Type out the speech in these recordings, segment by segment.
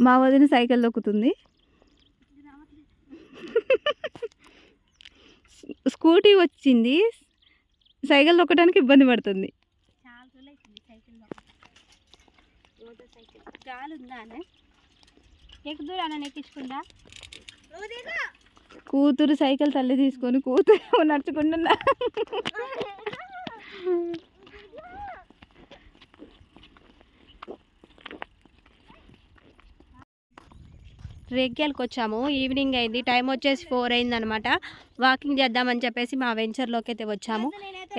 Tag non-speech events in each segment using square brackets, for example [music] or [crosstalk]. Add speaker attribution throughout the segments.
Speaker 1: మా వదిన సైకిల్ దొక్కుతుంది. స్కూటీ వచ్చింది. సైకిల్ దొక్కడానికి ఇబ్బంది పడుతుంది. కూతురు సైకిల్ తల్లి తీసుకొని కూతురు నడుచుకుంటున్నా. [laughs]
Speaker 2: రేగ్యాలకు వచ్చాము ఈవినింగ్ అయింది. టైం వచ్చేసి ఫోర్ అయింది అనమాట వాకింగ్ చేద్దామని చెప్పేసి మా వెంచర్లోకి అయితే వచ్చాము.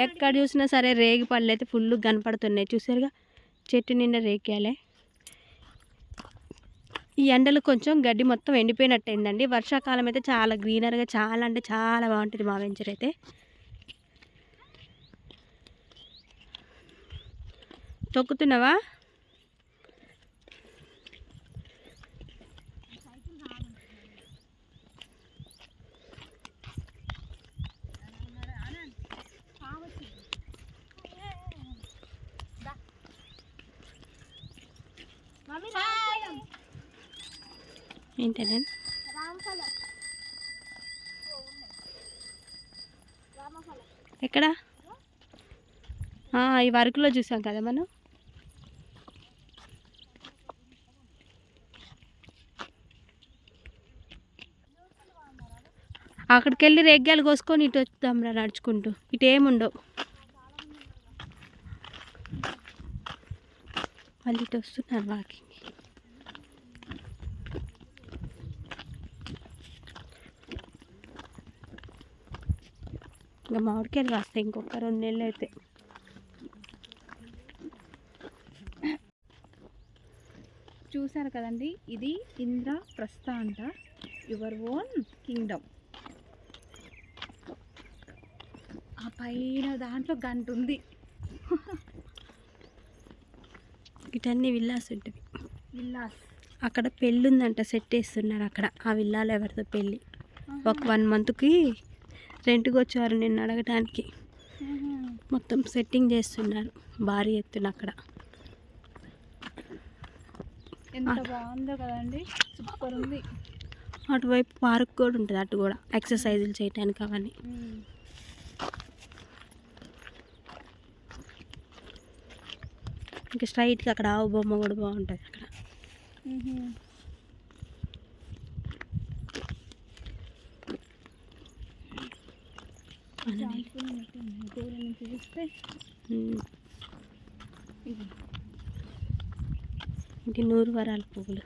Speaker 2: ఎక్కడ చూసినా సరే రేగి పళ్ళు అయితే ఫుల్ కనపడుతున్నాయి. చూసారుగా? చెట్టు నిండా రేగ్యాలే ఈ ఎండలు కొంచెం గడ్డి మొత్తం ఎండిపోయినట్టు అయిందండి వర్షాకాలం అయితే చాలా గ్రీనర్గా చాలా అంటే చాలా బాగుంటుంది మా వెంచర్ అయితే. తొక్కుతున్నావా? ఏంటనే ఎక్కడ? ఈ వరకులో చూసాం కదా మనం. అక్కడికి వెళ్ళి రెగ్గాలు కోసుకొని ఇటు వస్తాంరా రా నడుచుకుంటూ. ఇటు ఏముండవు మళ్ళీ ఇటు వస్తున్నారు వాకింగ్. ఇంకా మామిడికాయలు కాస్తాయి ఇంకొక రెండు నెలలు అయితే
Speaker 1: చూసారు కదండి? ఇది ఇంద్ర ప్రస్థ అంట యువర్ ఓన్ కింగ్డమ్. ఆ పైన దాంట్లో గంట ఉంది.
Speaker 2: ఇటన్నీ విల్లాస్ ఉంటుంది
Speaker 1: విల్లాస్.
Speaker 2: అక్కడ పెళ్ళి ఉందంట సెట్ వేస్తున్నారు అక్కడ. ఆ విల్లాలో ఎవరితో పెళ్ళి. ఒక వన్ మంత్కి రెంట్కి వచ్చారు నిన్ను అడగటానికి. మొత్తం సెట్టింగ్ చేస్తున్నారు. భారీ ఎత్తున అక్కడ.
Speaker 1: ఎంత బాగుందో కదండి. సూపర్ ఉంది.
Speaker 2: అటువైపు పార్క్ కూడా ఉంటుంది అటు కూడా. ఎక్సర్సైజులు చేయడానికి అవన్నీ. ఇంకా స్ట్రైట్గా అక్కడ ఆవు బొమ్మ కూడా బాగుంటుంది అక్కడ అలానే.
Speaker 1: దూరం నుంచి చూస్తే
Speaker 2: ఉమ్.
Speaker 1: ఇది
Speaker 2: నూరు వరాల పువ్వులు.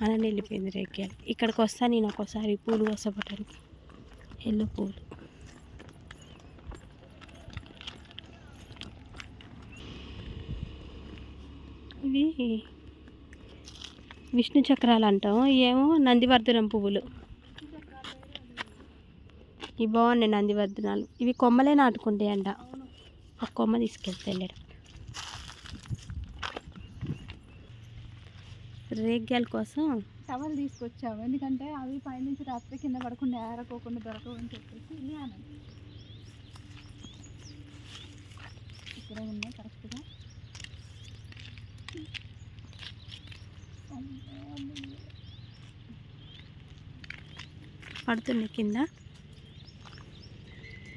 Speaker 2: అలా వెళ్ళిపోయింది రేగ్యాలు ఇక్కడికి వస్తా నేను ఒకసారి పూలు వసపటానికి ఎల్లో పూలు ఇవి విష్ణు చక్రాలు అంటాం ఏమో నందివర్ధనం పువ్వులు. ఇవి బాగున్నాయి నందివర్ధనాలు. ఇవి కొమ్మలే నాటుకుంటాయి అంట ఒక కొమ్మ తీసుకెళ్తే వెళ్ళడం. రేగ్యాల కోసం
Speaker 1: టవల్ తీసుకొచ్చాము ఎందుకంటే అవి పైనుంచి రాత్రి కింద పడకుండా ఏరకోకుండా దొరకవు అని చెప్పేసి ఇక్కడ ఉన్నాయి కరెక్ట్గా
Speaker 2: పడుతున్నాయి కింద.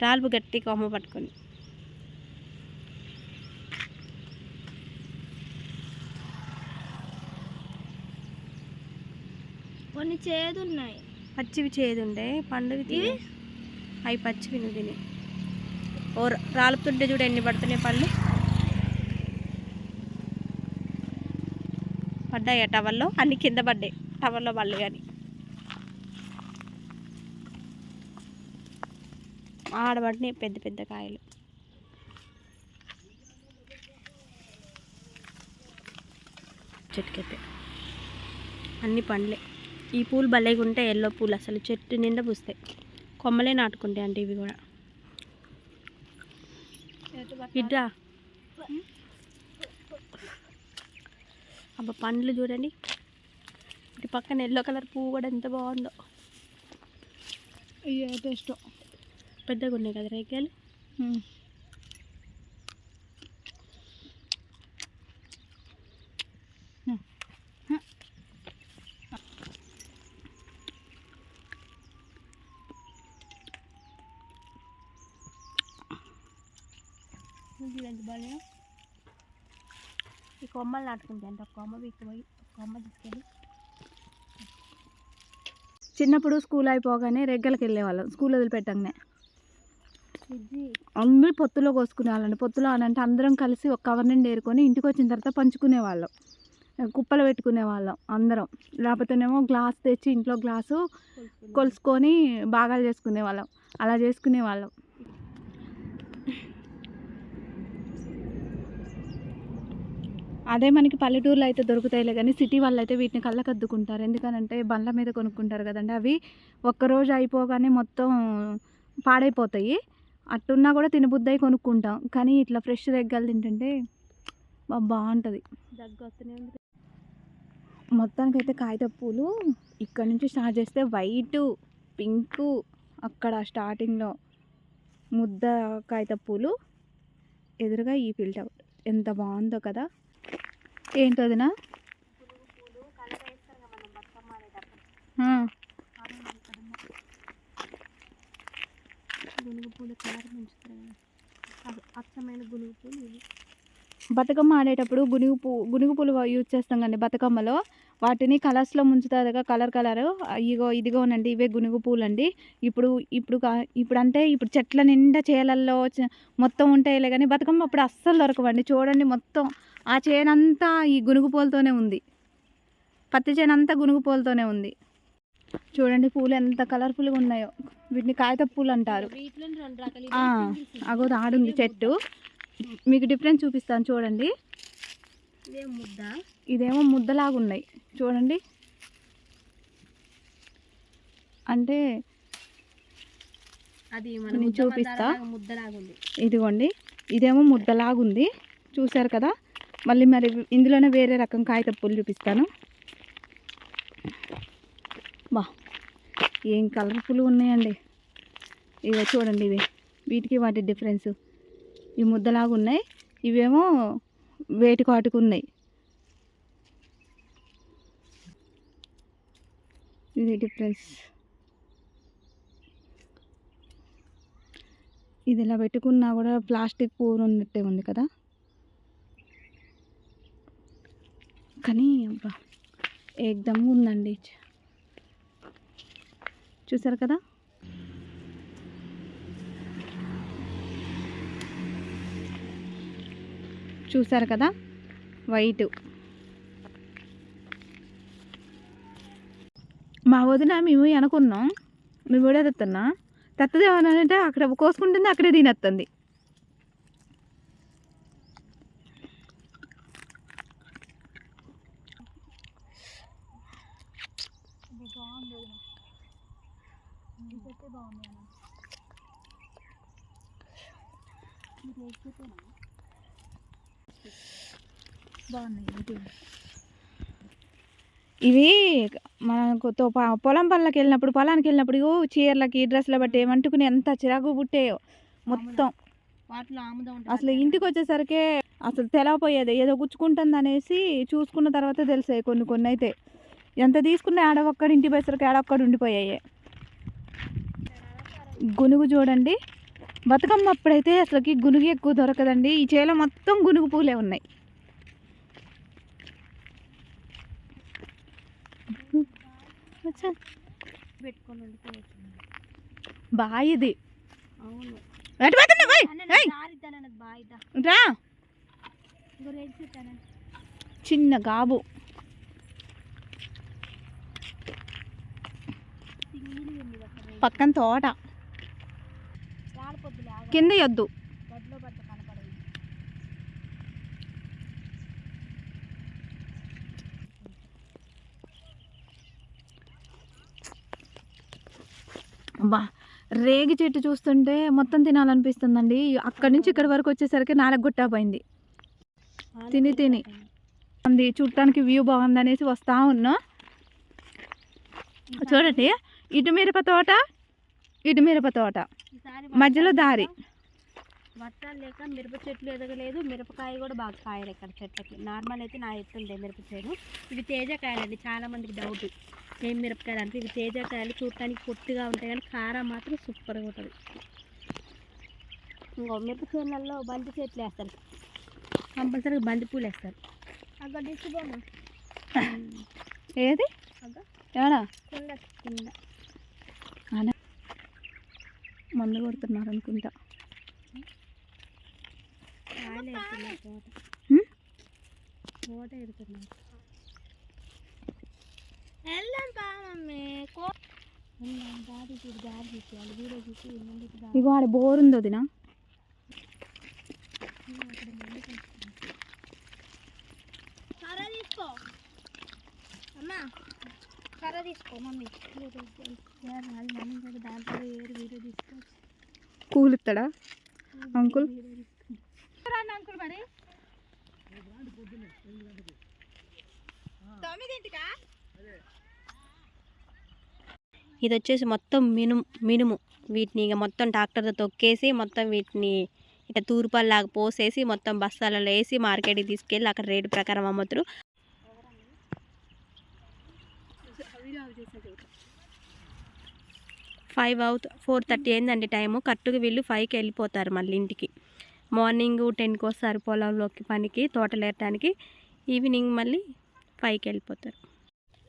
Speaker 2: రాళ్ళు గట్టి కొమ్మ పట్టుకొని.
Speaker 1: కొన్ని చేదు ఉన్నాయి
Speaker 2: పచ్చివి చేదుండే పండుగ తిని. అవి పచ్చివి నువ్వు తిని. ఓ రాలుతుంటే చూడు ఎన్ని పడుతున్నాయి పళ్ళు. పడ్డాయి టవల్లో. అన్ని కింద పడ్డాయి. టవల్లో పళ్ళు కానీ ఆడబడినాయి పెద్ద పెద్ద కాయలు. చెట్టుకైతే. అన్ని పండ్లే. ఈ పూలు భలేగా ఉంటాయి ఎల్లో పూలు. అసలు చెట్టు నిండా పూస్తాయి. కొమ్మలే నాటుకుంటాయి అంటే ఇవి కూడా. ఇడ్రా. అబ్బా పండ్లు చూడండి ఇటు పక్కన ఎల్లో కలర్ పువ్వు కూడా ఎంత బాగుందో
Speaker 1: ఇయ్యే టేస్ట్
Speaker 2: పెద్దగా ఉన్నాయి కదా.
Speaker 1: ఉమ్.
Speaker 2: చూడండి బాగా కొమ్మలు నాటుకుంటే అంటే ఒక కొమ్మ వీక్కిపోయి కొమ్మ తీసుకెళ్ళి
Speaker 1: చిన్నప్పుడు స్కూల్ అయిపోగానే రెగ్గలకి వెళ్ళేవాళ్ళం. స్కూల్ వదిలిపెట్టంగానే. అందరూ పొత్తులో కోసుకునే వాళ్ళండి పొత్తులో అని అంటే అందరం కలిసి ఒక కవర్ నుండి ఏరుకొని ఇంటికి వచ్చిన తర్వాత పంచుకునే వాళ్ళం. కుప్పలు పెట్టుకునే వాళ్ళం అందరం. లేకపోతేనేమో గ్లాస్ తెచ్చి ఇంట్లో గ్లాసు కొలుసుకొని భాగాలు చేసుకునే వాళ్ళం. అలా చేసుకునే అదే మనకి పల్లెటూరులో అయితే దొరుకుతాయిలే కానీ సిటీ వాళ్ళు అయితే వీటిని కళ్ళకద్దుకుంటారు. ఎందుకనంటే బండ్ల మీద కొనుక్కుంటారు కదండి. అవి ఒక్కరోజు అయిపోగానే మొత్తం పాడైపోతాయి. అట్టున్నా కూడా తినబుద్దయి కొనుక్కుంటాం. కానీ ఇట్లా ఫ్రెష్ రెగ్గలు తింటుంటే బాగుంటుంది.
Speaker 2: దగ్గు
Speaker 1: మొత్తానికైతే కాగిత పూలు ఇక్కడ నుంచి స్టార్ట్ చేస్తే వైట్ పింక్ అక్కడ స్టార్టింగ్లో ముద్ద కాగిత పూలు. ఎదురుగా ఈ ఫిల్టర్. ఎంత బాగుందో కదా. ఏంటోదినా
Speaker 2: పూలు బతుకమ్మ ఆడేటప్పుడు గునుగు పూలు కలర్ పెంచుతారు అచ్చమైన గునుగు పూలు ఇవి
Speaker 1: బతుకమ్మ ఆడేటప్పుడు గునుగు పూ గునుగు పూలు యూజ్ చేస్తాం కండి బతుకమ్మలో. వాటిని కలర్స్లో ముంచుతారుగా కలర్ కలర్ ఇగో ఇదిగోనండి ఇవే గునుగు పూలు అండి ఇప్పుడు ఇప్పుడు కా- ఇప్పుడు అంటే ఇప్పుడు చెట్ల నిండా చేలల్లో మొత్తం ఉంటాయిలే కానీ బతుకమ్మ అప్పుడు అస్సలు దొరకవండి. చూడండి మొత్తం ఆ చేనంతా ఈ గునుగు పూలతోనే ఉంది. పత్తి చేనంతా గునుగు పూలతోనే ఉంది. చూడండి పూలు ఎంత కలర్ఫుల్గా ఉన్నాయో. వీటిని కాగిత పూలు అంటారు. అగో ఆడుంది చెట్టు. మీకు డిఫరెన్స్ చూపిస్తాను చూడండి. ఇదేమో ముద్దలాగా ఉన్నాయి. చూడండి. అంటే
Speaker 2: అది
Speaker 1: చూపిస్తా. ఇదిగోండి. ఇదేమో ముద్దలాగా ఉంది చూసారు కదా? మళ్ళీ మరి ఇందులోనే వేరే రకం కాగిత పూలు చూపిస్తాను. బా ఏం కలర్ఫుల్ ఉన్నాయండి. ఇవి చూడండి ఇవి. వీటికి వాటి డిఫరెన్స్. ఈ ముద్దలాగా ఉన్నాయి. ఇవేమో వేటి కాటుకు ఉన్నాయి. ఇది డిఫరెన్స్. ఇది ఇలా పెట్టుకున్నా కూడా ప్లాస్టిక్ పూలు ఉన్నట్టే ఉంది కదా. కానీ అబ్బా ఏకదమ్ ఉందండి. చూసారు కదా? చూసారు కదా? వైట్. మా వదిన మేము అనుకున్నాం మేము కూడా తెస్తున్నా తెత్తది అంటే అక్కడ కోసుకుంటుంది అక్కడే తినేస్తుంది. ఇవి మనకు తో- ప- పొలం పనులకు వెళ్ళినప్పుడు పొలానికి వెళ్ళినప్పుడు చీరలకి డ్రెస్సుల బట్టి ఏమంటుకుని ఎంత చిరాకు పుట్టాయో మొత్తం. అసలు ఇంటికి వచ్చేసరికి అసలు తెలవపోయేది. ఏదో గుచ్చుకుంటుంది అనేసి చూసుకున్న తర్వాత తెలిసాయి కొన్ని కొన్ని అయితే. ఎంత తీసుకున్నా ఆడ ఒక్కడి ఇంటి పోయేసరికి ఆడ ఒక్కడు ఉండిపోయాయి. గునుగు చూడండి. బతుకమ్మ అప్పుడైతే అసలుకి గునుగు ఎక్కువ దొరకదండి. ఈ చేలో మొత్తం గునుగు పూలే ఉన్నాయి. అచ్చా,
Speaker 2: పెట్టుకొని వండుకోవచ్చు
Speaker 1: బాయ్ ఇది
Speaker 2: అవును.
Speaker 1: ఎటు పోతున్నావ్? రా. చిన్న గాబు. పక్కన తోట. కింద యొద్దు అబ్బా రేగి చెట్టు చూస్తుంటే మొత్తం తినాలనిపిస్తుందండి. అక్కడి నుంచి ఇక్కడి వరకు వచ్చేసరికి నాలుగు గుట్టా పోయింది తిని తిని. ఉంది చూడటానికి వ్యూ బాగుంది అనేసి వస్తూ ఉన్నా. చూడండి ఇటు మిరప తోట ఇటు మిరప తోట. మధ్యలో దారి.
Speaker 2: వర్షాలు లేక మిరప చెట్లు ఎదగలేదు. మిరపకాయ కూడా బాగా కాయలు ఇక్కడ చెట్లకి. నార్మల్ అయితే నా ఎత్తుండే మిరప చేను ఇవి తేజకాయలండి చాలామందికి చాలా మందికి డౌట్ ఏం మిరపకాయలు అంటే ఇవి తేజకాయలు చూడటానికి పొట్టిగా ఉంటాయి కానీ కారం మాత్రం సూపర్గా ఉంటుంది. ఇంకో మిరప చేనులలో బంతి చెట్లు వేస్తారు. కంపల్సరీగా బంతి పూలు వేస్తారు. అక్కడ తీసుకోమా
Speaker 1: ఏది? అలా మందు కొడుతున్నారు అనుకుంటా.
Speaker 2: తోట? తోట ఎడుతున్నారు వెళ్దాం పా మమ్మీ దారి చూడు దారి చూపించాలి వీడియో చూసి ముందుకు దారి
Speaker 1: ఇగో ఆడ బోర్ ఉంది
Speaker 2: కర్ర తీసుకో. మమ్మీ దాంట్లో ఏరు వీడియో
Speaker 1: కూలుతాడా? అంకుల్? అంకుల్ మరి.
Speaker 2: ఇది వచ్చేసి మొత్తం మినుము మినుము. వీటిని ఇక మొత్తం ట్రాక్టర్తో తొక్కేసి మొత్తం వీటిని ఇట్లా తూర్పల్లాగా పోసేసి మొత్తం బస్తాలలో వేసి మార్కెట్కి తీసుకెళ్ళి అక్కడ రేటు ప్రకారం అమ్ముతారు. ఫైవ్ అవుత్ ఫోర్ థర్టీ అయిందండి టైము. కరెక్ట్గా వీళ్ళు ఫైవ్కి వెళ్ళిపోతారు మళ్ళీ ఇంటికి. మార్నింగ్ టెన్కి వస్తారు పొలంలోకి పనికి తోటలు ఏరటానికి ఈవినింగ్ మళ్ళీ ఫైవ్కి వెళ్ళిపోతారు.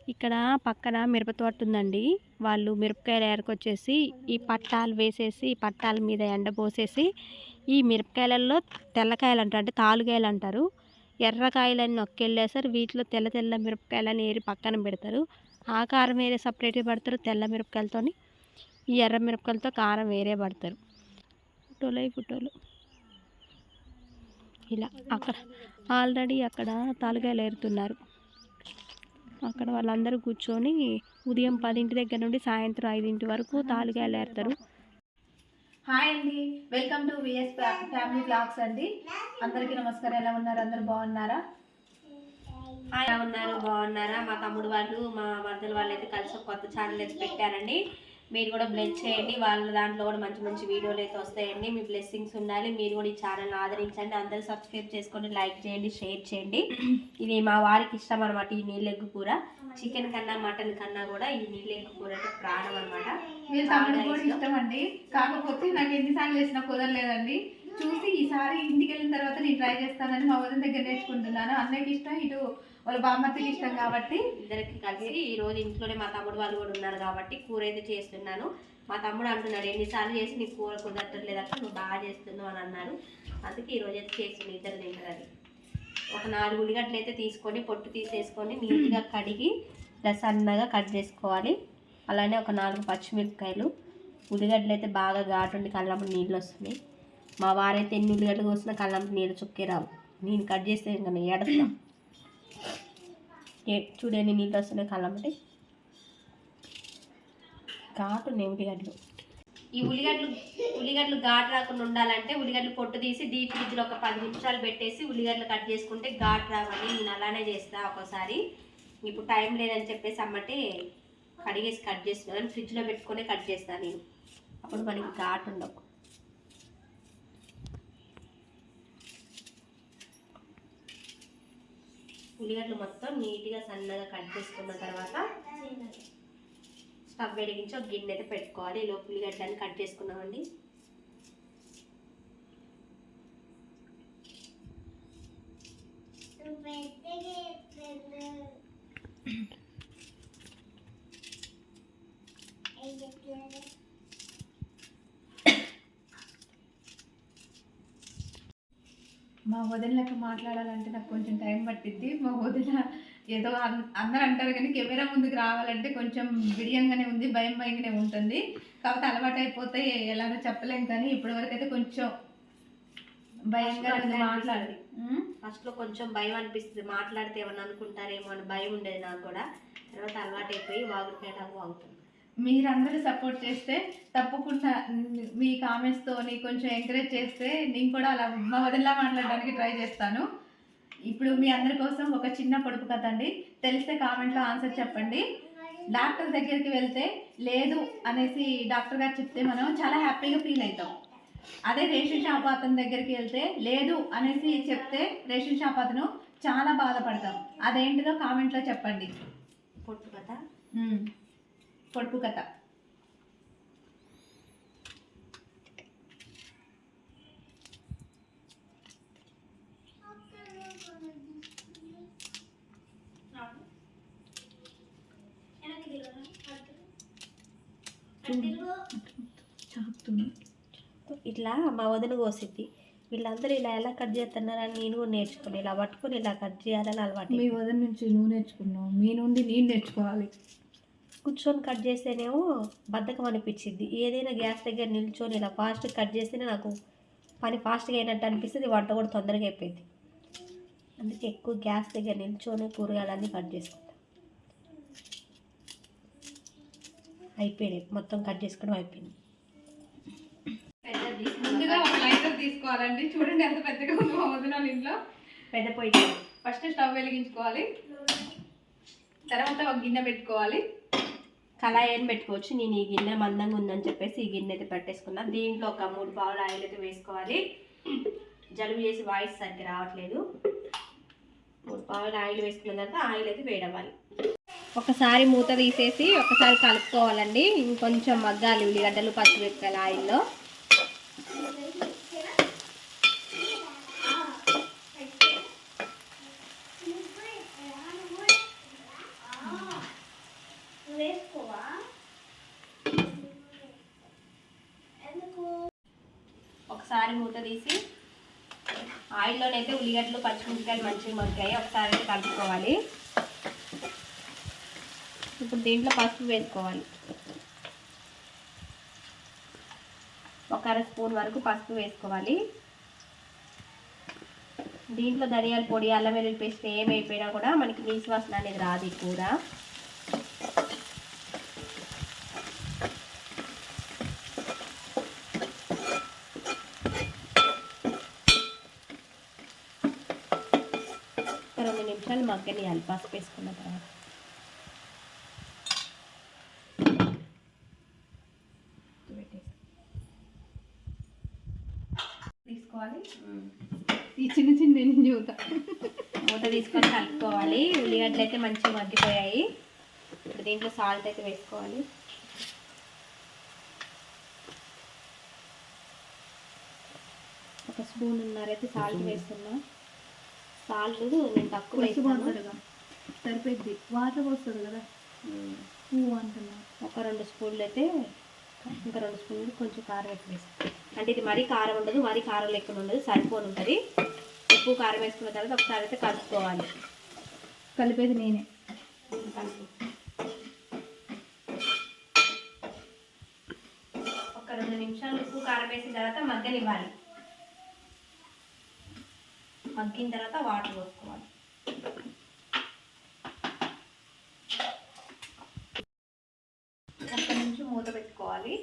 Speaker 2: ఇక్కడ పక్కన మిరప తోట ఉందండి. వాళ్ళు మిరపకాయలు ఏరకొచ్చేసి ఈ పట్టాలు వేసేసి ఈ పట్టాల మీద ఎండబోసేసి ఈ మిరపకాయలలో తెల్లకాయలు అంటారు అంటే తాలుకాయలు అంటారు ఎర్రకాయలని నొక్కెళ్ళేసారు వీటిలో తెల్ల తెల్ల మిరపకాయలని ఏరి పక్కన పెడతారు. ఆ కారం వేరే సపరేట్గా పడతారు తెల్ల మిరపకాయలతోని. ఈ ఎర్ర మిరపకాయలతో కారం వేరే పడతారు. ఫోటోలు ఈ ఫోటోలు. ఇలా అక్కడ ఆల్రెడీ అక్కడ తాలుకాయలు ఏరుతున్నారు. అక్కడ వాళ్ళందరూ కూర్చొని ఉదయం పదింటి దగ్గర నుండి సాయంత్రం ఐదింటి వరకు తాలుకాయలు ఏరుతారు.
Speaker 1: హాయ్ అండి. Welcome to VS family blogs అండి. అందరికీ నమస్కారం. ఎలా ఉన్నారు? అందరు బాగున్నారా?
Speaker 2: ఎలా ఉన్నారు? బాగున్నారా? మా తమ్ముడు వాళ్ళు మా మరదలు వాళ్ళు అయితే కలిసి కొత్త ఛానల్ అయితే పెట్టారండి. మీరు కూడా బ్లెస్ చేయండి. వాళ్ళ దాంట్లో కూడా మంచి మంచి వీడియోలు అయితే వస్తాయండి. మీ బ్లెస్సింగ్స్ ఉండాలి. మీరు కూడా ఈ ఛానల్ ఆదరించండి. అందరూ సబ్స్క్రైబ్ చేసుకోండి లైక్ చేయండి షేర్ చేయండి. ఇది మా వారికి ఇష్టం అనమాట ఈ నీళ్ళెగ్గు కూర. చికెన్ కన్నా మటన్ కన్నా కూడా ఈ నీళ్ళెగ్గు కూర అంటే ప్రాణం అనమాట
Speaker 1: మీరు తమ్ముడు కూడా ఇష్టం. అండి కాకపోతే నాకు ఎన్నిసార్లు చేసినా కుదరలేదండి చూసి ఈసారి ఇంటికి వెళ్ళిన తర్వాత నేను ట్రై చేస్తానని మా వదిన దగ్గర నేర్చుకుంటున్నాను. అన్నయ్యకి ఇష్టం ఇటు వాళ్ళ బామ్మర్తికి ఇష్టం కాబట్టి.
Speaker 2: ఇద్దరికి కలిసి ఈ రోజు ఇంట్లోనే మా తమ్ముడు వాళ్ళు కూడా ఉన్నారు కాబట్టి కూర అయితే చేస్తున్నాను. మా తమ్ముడు అంటున్నాడు ఎన్నిసార్లు చేసి నీకు కూర కుదరట్లేదు అక్క నువ్వు బాగా చేస్తున్నావు అని అన్నారు అందుకే ఈ రోజు అయితే చేస్తుంది ఇద్దరు తింటారు అది. ఒక నాలుగు ఉల్లిగడ్డలు అయితే తీసుకొని పొట్టు తీసేసుకొని నీట్గా కడిగి ఇలా సన్నగా కట్ చేసుకోవాలి. అలానే ఒక నాలుగు పచ్చిమిరపకాయలు. ఉల్లిగడ్డలు అయితే బాగా ఘాటుండి కళ్ళప్పుడు నీళ్ళు వస్తున్నాయి. మా వారైతే ఎన్ని ఉల్లిగడ్డలు కోసినా కళ్ళప్పుడు నీళ్ళు చుక్కే రావు. నేను కట్ చేస్తే ఇంకా నేను ఏడుస్తా చూడండి నీళ్ళు వస్తున్నాయి కళ్ళమ్మటి ఘాటు ఉల్లిగడ్డలు. ఈ ఉల్లిగడ్డలు ఉల్లిగడ్డలు ఘాటు రాకుండా ఉండాలంటే ఉల్లిగడ్డలు పొట్టు తీసి డీప్ ఫ్రిడ్జ్లో ఒక పది నిమిషాలు పెట్టేసి ఉల్లిగడ్డలు కట్ చేసుకుంటే ఘాటు రావని నేను అలానే చేస్తా ఒకసారి. ఇప్పుడు టైం లేదని చెప్పేసి అమ్మటే కడిగేసి కట్ చేస్తున్నాను. ఫ్రిడ్జ్లో పెట్టుకొని కట్ చేస్తాను నేను. అప్పుడు మనకి ఘాటు ఉండవు. ఉల్లిగడ్డలు మొత్తం నీట్గా సన్నగా కట్ చేసుకున్న తర్వాత స్టవ్ వెలిగించి ఒక గిన్నె అయితే పెట్టుకోవాలి. లోపు ఉల్లిగడ్డని కట్ చేసుకున్నామండి
Speaker 1: మా వదినలకు మాట్లాడాలంటే నాకు కొంచెం టైం పట్టిద్ది. మా వదిన ఏదో అందరూ అంటారు కానీ కెమెరా ముందుకు రావాలంటే కొంచెం బిడియంగానే ఉంది భయం భయంగానే ఉంటుంది. కాకపోతే అలవాటు అయిపోతే ఎలానో చెప్పలేం కానీ ఇప్పటివరకు అయితే కొంచెం భయంగా ఉంది మాట్లాడి. ఉమ్.
Speaker 2: ఫస్ట్లో కొంచెం భయం అనిపిస్తుంది. మాట్లాడితే ఏమన్నా అనుకుంటారేమో అని భయం ఉండేది నాకు కూడా. తర్వాత అలవాటు అయిపోయి వాగుడికేట వాగుతుంది
Speaker 1: మీరందరూ సపోర్ట్ చేస్తే తప్పకుండా మ్, కామెంట్స్తోని కొంచెం ఎంకరేజ్ చేస్తే నేను కూడా అలా మా వదిలా మాట్లాడడానికి ట్రై చేస్తాను. ఇప్పుడు మీ అందరి కోసం ఒక చిన్న పొడుపు కథ అండి. తెలిస్తే కామెంట్లో ఆన్సర్ చెప్పండి. డాక్టర్ దగ్గరికి వెళ్తే లేదు అనేసి డాక్టర్ గారు చెప్తే మనం చాలా హ్యాపీగా ఫీల్ అవుతాం. అదే రేషన్ షాప్ అతని దగ్గరికి వెళ్తే లేదు అనేసి చెప్తే రేషన్ షాప్ అతను చాలా బాధపడతాం. అదేంటిదో కామెంట్లో చెప్పండి.
Speaker 2: పొట్టు కదా
Speaker 1: ఉమ్. పొడుపు కథ.
Speaker 2: ఇట్లా మా వదిన కోసిద్ది వీళ్ళందరూ ఇలా ఎలా కట్ చేస్తున్నారని నేను కూడా నేర్చుకుని ఇలా పట్టుకొని ఇలా కట్ చేయాలని అలవాటు
Speaker 1: మీ వదిన నుంచి నువ్వు నేర్చుకున్నావు. మీ నుండి నేను నేర్చుకోవాలి.
Speaker 2: కూర్చొని కట్ చేస్తేనేమో బద్ధకం అనిపించింది. ఏదైనా గ్యాస్ దగ్గర నిల్చొని ఇలా ఫాస్ట్ కట్ చేస్తేనే నాకు పని ఫాస్ట్గా అయినట్టు అనిపిస్తుంది వంట కూడా తొందరగా అయిపోయింది. అందుకే ఎక్కువ గ్యాస్ దగ్గర నిల్చొని కూరగాయలన్నీ కట్ చేసుకుంటాం. అయిపోయినాయి. మొత్తం కట్ చేసుకోవడం అయిపోయింది.
Speaker 1: ముందుగా ఒక లైటర్ తీసుకోవాలండి. చూడండి ఎంత పెద్దగా ఉందో ఇంట్లో.
Speaker 2: పెద్ద పొయ్యి
Speaker 1: ఫస్ట్ స్టవ్ వెలిగించుకోవాలి. తర్వాత ఒక గిన్నె పెట్టుకోవాలి.
Speaker 2: కళాయిని పెట్టుకోవచ్చు. నేను ఈ గిన్నె మందంగా ఉందని చెప్పేసి ఈ గిన్నె అయితే పెట్టేసుకున్నా. దీంట్లో ఒక మూడు పావులు ఆయిల్ అయితే వేసుకోవాలి. జలుబు చేసి వాయిస్ సరిగ్గా రావట్లేదు. మూడు పావులు ఆయిల్ వేసుకున్న తర్వాత ఆయిల్ అయితే వేడవ్వాలి. ఒకసారి మూత తీసేసి ఒకసారి కలుపుకోవాలండి. ఇంకొంచెం మగ్గాలి. ఉల్లిగడ్డలు పచ్చిమిరపకాయలు ఆయిల్లో. ఒకసారి మూత తీసి ఆయిల్లోనైతే ఉల్లిగడ్డలు పచ్చిమిరపకాయలు మంచిగా మగ్గాయి. ఒకసారి అయితే కలుపుకోవాలి ఇప్పుడు దీంట్లో పసుపు వేసుకోవాలి. ఒక అర స్పూన్ వరకు పసుపు వేసుకోవాలి. దీంట్లో ధనియాల పొడి అల్లం వెల్లుల్లి పేస్ట్ ఏమైపోయినా కూడా మనకి నీసు వాసన అనేది రాదు ఈ కూర ఒక రెండు మగ్గనియాలి పసుపు వేసుకున్న తర్వాత.
Speaker 1: తీసుకోవాలి. ఈ చిన్న చిన్న నేను చూతా.
Speaker 2: మూత తీసుకొని కలుపుకోవాలి. ఉల్లిగడ్డలు అయితే మంచిగా మగ్గిపోయాయి. ఇప్పుడు దీంట్లో సాల్ట్ అయితే వేసుకోవాలి. ఒక స్పూన్ ఉన్నారైతే సాల్ట్ వేస్తున్నా. సాల్ట్ నేను తక్కువ
Speaker 1: సరిపోద్ది వాటర్ పోస్తుంది కదా. పువ్వు అంటున్నా.
Speaker 2: ఒక రెండు స్పూన్లు అయితే ఇంకా రెండు స్పూన్లు కొంచెం కారం ఎక్కువ అంటే ఇది మరీ కారం ఉండదు మరీ కారం లెక్కన ఉండదు సరిపోని ఉంటుంది. ఉప్పు కారం వేసుకున్న తర్వాత ఒకసారి అయితే కలుపుకోవాలి.
Speaker 1: కలిపేది నేనే.
Speaker 2: ఒక రెండు నిమిషాలు ఉప్పు కారం వేసిన తర్వాత మగ్గనివ్వాలి మగ్గిన తర్వాత వాటర్ పోసుకోవాలి.
Speaker 1: అక్కడి నుంచి మూత పెట్టుకోవాలి.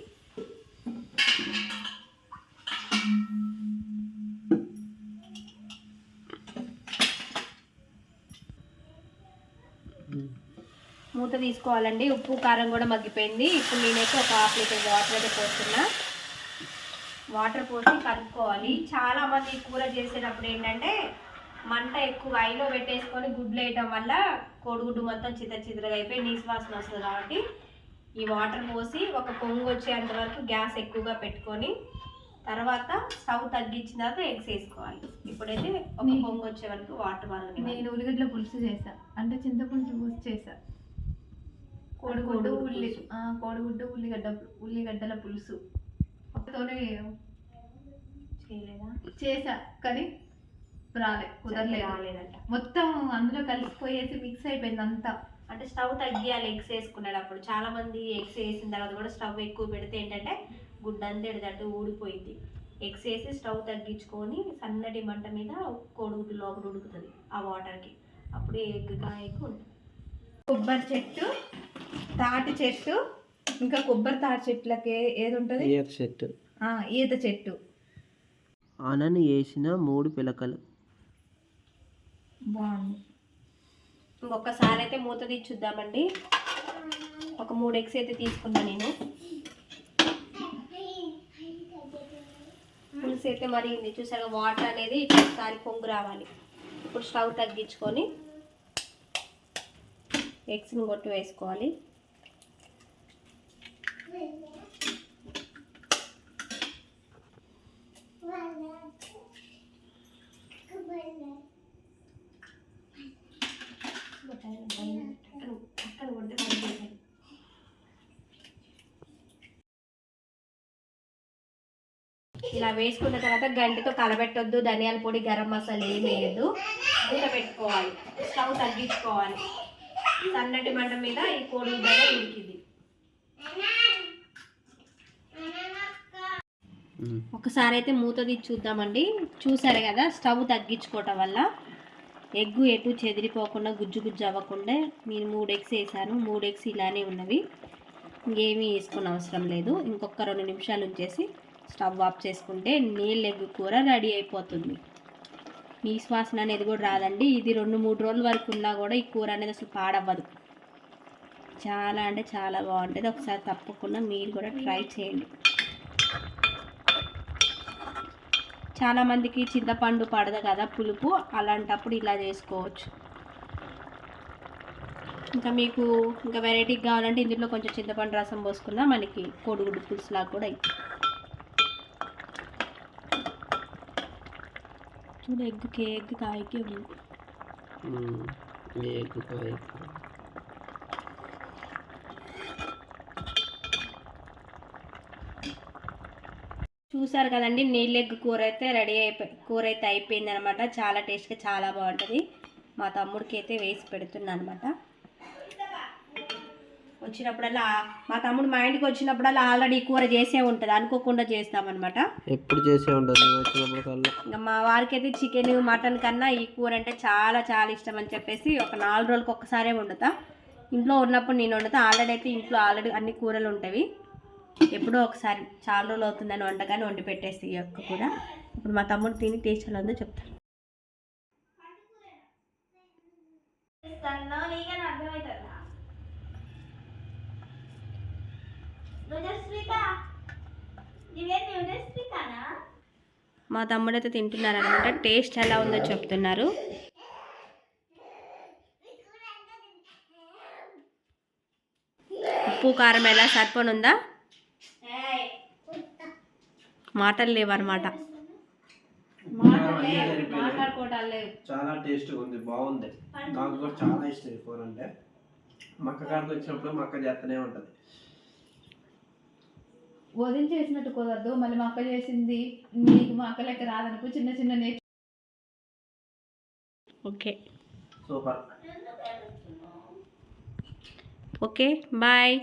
Speaker 2: మూత తీసుకోవాలండి. ఉప్పు కారం కూడా మగ్గిపోయింది. ఇప్పుడు నేనైతే ఒక హాఫ్ లీటర్ వాటర్ అయితే పోస్తున్నా. వాటర్ పోసి కలుపుకోవాలి. చాలా మంది ఈ కూర చేసేటప్పుడు ఏంటంటే మంట ఎక్కువ ఐలో పెట్టేసుకొని గుడ్లు వేయటం వల్ల కోడిగుడ్డు మొత్తం చిత్ర చిత్రగా అయిపోయి నీసు వాసన వస్తుంది కాబట్టి ఈ వాటర్ పోసి ఒక పొంగు వచ్చేంత వరకు గ్యాస్ ఎక్కువగా పెట్టుకొని తర్వాత స్టవ్ తగ్గించిన తర్వాత ఎగ్స్ వేసుకోవాలి. ఇప్పుడైతే ఒక పొంగు వచ్చే వరకు వాటర్ మరగని
Speaker 1: నేను ఉల్లిగడ్డల పులుసు చేసా అంటే చింతపులుసు పులుసు చేసా కోడిగుడ్డు ఉల్లి కోడిగుడ్డు ఉల్లిగడ్డ ఉల్లిగడ్డల పులుసు. తోనే చేసా కానీ రాలే కుదరలేదు.
Speaker 2: రాలేదంట.
Speaker 1: మొత్తం అందులో కలిసిపోయేసి మిక్స్ అయిపోయింది అంతా.
Speaker 2: అంటే స్టవ్ తగ్గియాలి ఎగ్స్ వేసుకునేటప్పుడు చాలా మంది ఎగ్స్ వేసిన తర్వాత కూడా స్టవ్ ఎక్కువ పెడితే ఏంటంటే గుడ్డంతా ఎడదంటే ఊడిపోయింది. ఎగ్స్ వేసి స్టవ్ తగ్గించుకొని సన్నటి మంట మీద కోడిగుడ్డు లోపల ఉడుకుతుంది ఆ వాటర్కి అప్పుడు ఎగ్ కాయకు ఉంటుంది.
Speaker 1: కొబ్బరి చెట్టు తాటి చెట్టు ఇంకా కొబ్బరి తాటి చెట్లకి ఏది ఉంటుంది
Speaker 3: సెట్
Speaker 1: ఆ, ఈత చెట్టు.
Speaker 3: అనని వేసిన మూడు పిలకలు.
Speaker 1: బాగుంది.
Speaker 2: ఇంకొకసారి అయితే మూత తీసి చూద్దామండి. ఒక మూడు ఎగ్స్ అయితే తీసుకున్నా నేను. పులుసు అయితే మరిగింది చూసారా వాటర్ అనేది ఒకసారి పొంగు రావాలి. ఇప్పుడు స్టవ్ తగ్గించుకొని ఎగ్స్ని కొట్టి వేసుకోవాలి. ఇలా వేసుకున్న తర్వాత గంటితో కలబెట్టొద్దు ధనియాల పొడి గరం మసాలా ఏం వేయద్దు. మూత పెట్టుకోవాలి. స్టవ్ తగ్గించుకోవాలి. సన్నటి మంట మీద ఈ కోడి గుడ్డ ఉడికింది. ఒకసారి అయితే మూత తీసి చూద్దామండి. చూసారు కదా స్టవ్ తగ్గించుకోవటం వల్ల ఎగ్గు ఎటు చెదిరిపోకుండా గుజ్జు గుజ్జు అవ్వకుండా నేను మూడు ఎగ్స్ వేసాను. మూడు ఎగ్స్ ఇలానే ఉన్నవి. ఇంకేమీ వేసుకునే అవసరం లేదు. ఇంకొక రెండు నిమిషాలు ఉంచేసి స్టవ్ ఆఫ్ చేసుకుంటే నీళ్ళ ఎగ్గు కూర రెడీ అయిపోతుంది. మీ శ్వాసన అనేది కూడా రాదండి. ఇది రెండు మూడు రోజుల వరకు ఉన్నా కూడా ఈ కూర అనేది అసలు పాడవ్వదు. చాలా అంటే చాలా బాగుంటుంది. ఒకసారి తప్పకుండా మీరు కూడా ట్రై చేయండి. చాలామందికి చింతపండు పడదు కదా పులుపు అలాంటప్పుడు ఇలా చేసుకోవచ్చు. ఇంకా మీకు ఇంకా వెరైటీ కావాలంటే ఇందులో కొంచెం చింతపండు రసం పోసుకున్నా మనకి కోడిగుడ్డు పులుసులాగా కూడా అవుతుంది చూడు ఎగ్గుకి ఎగ్ కాయకి ఉంది.
Speaker 3: ఉమ్. ఈ
Speaker 2: చూసారు కదండి నీళ్ళ ఎగ్ కూర అయితే రెడీ అయిపోయి కూర అయితే అయిపోయింది అనమాట చాలా టేస్ట్గా చాలా బాగుంటుంది. మా తమ్ముడికి అయితే వేసి పెడుతున్నా అనమాట వచ్చినప్పుడల్లా మా తమ్ముడు మా ఇంటికి వచ్చినప్పుడల్లా ఆల్రెడీ కూర చేసే ఉంటుంది. అనుకోకుండా చేస్తామన్నమాట
Speaker 3: ఎప్పుడు చేసే కల్లా
Speaker 2: ఇంకా మా వారికి అయితే చికెన్ మటన్ కన్నా ఈ కూర అంటే చాలా చాలా ఇష్టం అని చెప్పేసి ఒక నాలుగు రోజులకు ఒక్కసారే వండుతా. ఇంట్లో ఉన్నప్పుడు నేను వండుతా. ఆల్రెడీ అయితే ఇంట్లో ఆల్రెడీ అన్ని కూరలు ఉంటాయి ఎప్పుడో ఒకసారి చాలా రోజులు అవుతుందని వండగానే వండి పెట్టేసి ఈ యొక్క కూర. ఇప్పుడు మా తమ్ముడు తిని టేస్ట్ ఎలా ఉందో చెప్తాను. మా తమ్ముడు అయితే తింటున్నారు అనమాట టేస్ట్ ఎలా ఉందో చెప్తున్నారు. ఉప్పు కారం ఎలా సరిపోనుందా? మాటలు లేవన్నమాట.
Speaker 3: చాలా టేస్ట్గా ఉంది బాగుంది. నాకు కూడా చాలా ఇష్టం ఈ కూర అంటే. మక్క కాడికి వచ్చినప్పుడు మక్క చేస్తూనే ఉంటుంది.
Speaker 1: వదిలి చేసినట్టు కుదరదు మళ్ళీ మా అక్క చేసింది నీకు మా అక్క లెక్క రాదనుకో చిన్న చిన్న నేర్చు
Speaker 2: ఓకే.
Speaker 3: సూపర్.
Speaker 2: Okay bye.